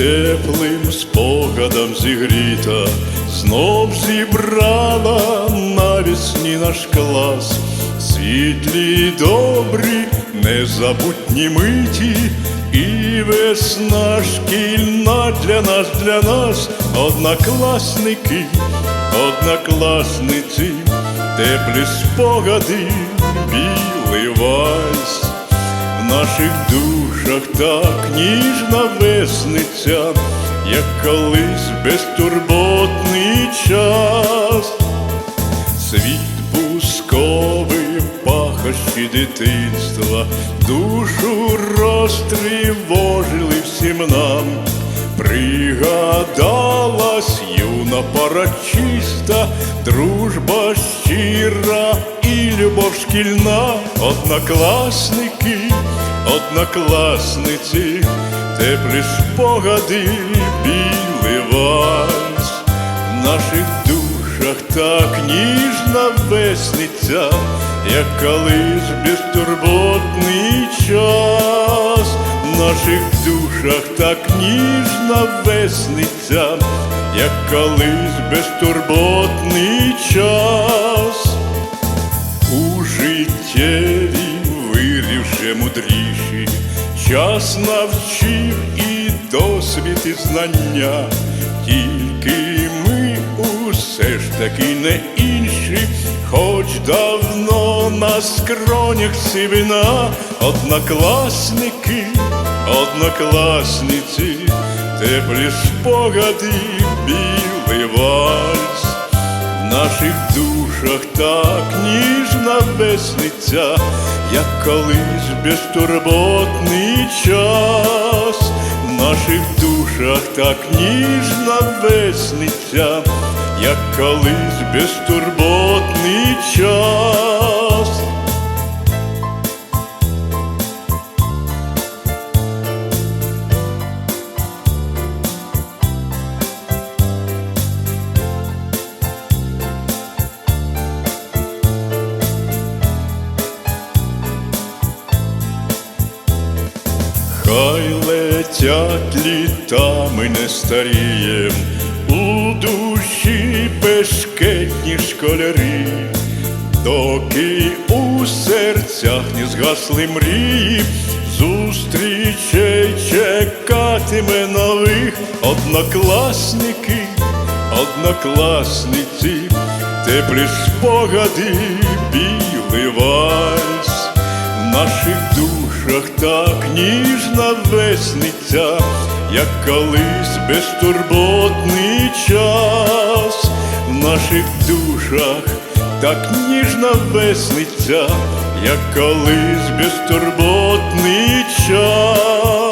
теплим спогадом зігріта, знов зібрала навісні наш клас, світлі й добрі, незабутні миті, і весна шкільна для нас, для нас, однокласники, однокласниці, теплі спогади. В наших душах так ніжна весниця, як колись безтурботний час. Світ бусковий, пахощі дитинства, душу розтривожили всім нам. Пригадалась юна пара чиста, дружба щира любов шкільна, однокласники, однокласниці, теплі спогади, білий вальс. В наших душах так ніжна весниця, як колись безтурботний час. В наших душах так ніжна весниця, як колись безтурботний час. У життєві мудріші, час навчив і досвід і знання, тільки ми усе ж таки не інші, хоч давно на скронях сивина, однокласники, однокласниці, теплі спогади, білий вальс. В наших душах так ніжна весниця, як колись безтурботний час. В наших душах так ніжна весниця, як колись безтурботний час. Хай летять літа, ми не старієм, у душі бешкетні школярі, доки у серцях не згасли мрії, зустрічей чекатиме нових однокласники, однокласниці, теплі спогади, білий вальс. В наших душах так ніжна весниця, як колись безтурботний час. В наших душах так ніжна весниця, як колись безтурботний час.